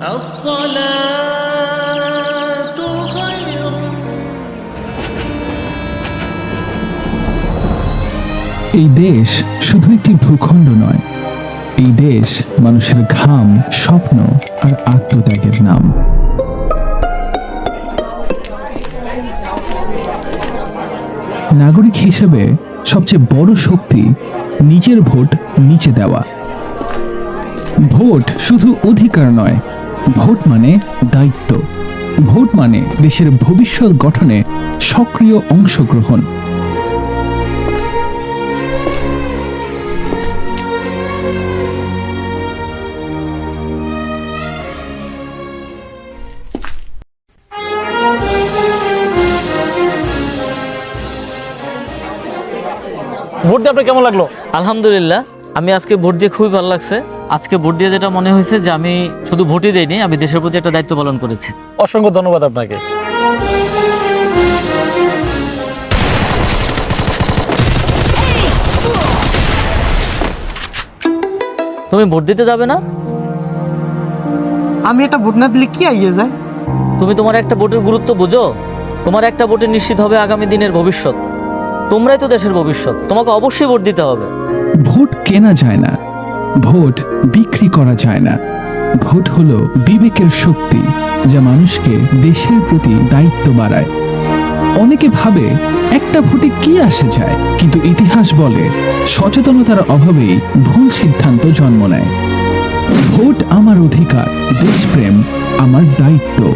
الصلاة خير এই দেশ শুধু একটি ভূখণ্ড নয় এই দেশ মানুষের ঘাম স্বপ্ন আর আত্মত্যাগের নাম নাগরিক হিসেবে সবচেয়ে বড় শক্তি নিজের ভোট নিচে দেওয়া ভোট শুধু অধিকার নয় ভোট মানে দায়িত্ব। ভোট মানে দেশের ভবিষ্যৎ গঠনে সক্রিয় অংশগ্রহণ। ভোট দিয়ে আপনার কেমন লাগল? আলহামদুলিল্লাহ। আমি আজকে ভোট দিয়ে খুবই ভালো লাগছে। আজকে ভোট দিয়ে যেটা মনে হয়েছে যে আমি শুধু ভোটই দেইনি আমি দেশের প্রতি একটা দায়িত্ব পালন করেছি। অসংখ্য ধন্যবাদ আপনাকে। তুমি ভোট দিতে যাবে না? আমি এটা ভোট না দিলে কি আইয়ে যায়? তুমি তোমার একটা ভোটের গুরুত্ব বুঝো? তোমার একটা ভোটে নিশ্চিত হবে আগামী দিনের ভবিষ্যৎ। তোমরাই তো দেশের ভবিষ্যৎ তোমাকে অবশ্যই ভোট দিতে হবে। ভোট কেনা যায় না। ভোট বিক্রি করা যায় না। ভোট হলো বিবেকের শক্তি, যা মানুষকে দেশের প্রতি দায়িত্ব বাড়ায়। অনেকে ভাবে একটা ভোটে কি আসে যায়, কিন্তু ইতিহাস বলে সচেতনতার অভাবেই ভুল সিদ্ধান্ত জন্ম নেয়। ভোট আমার অধিকার, দেশপ্রেম আমার দায়িত্ব।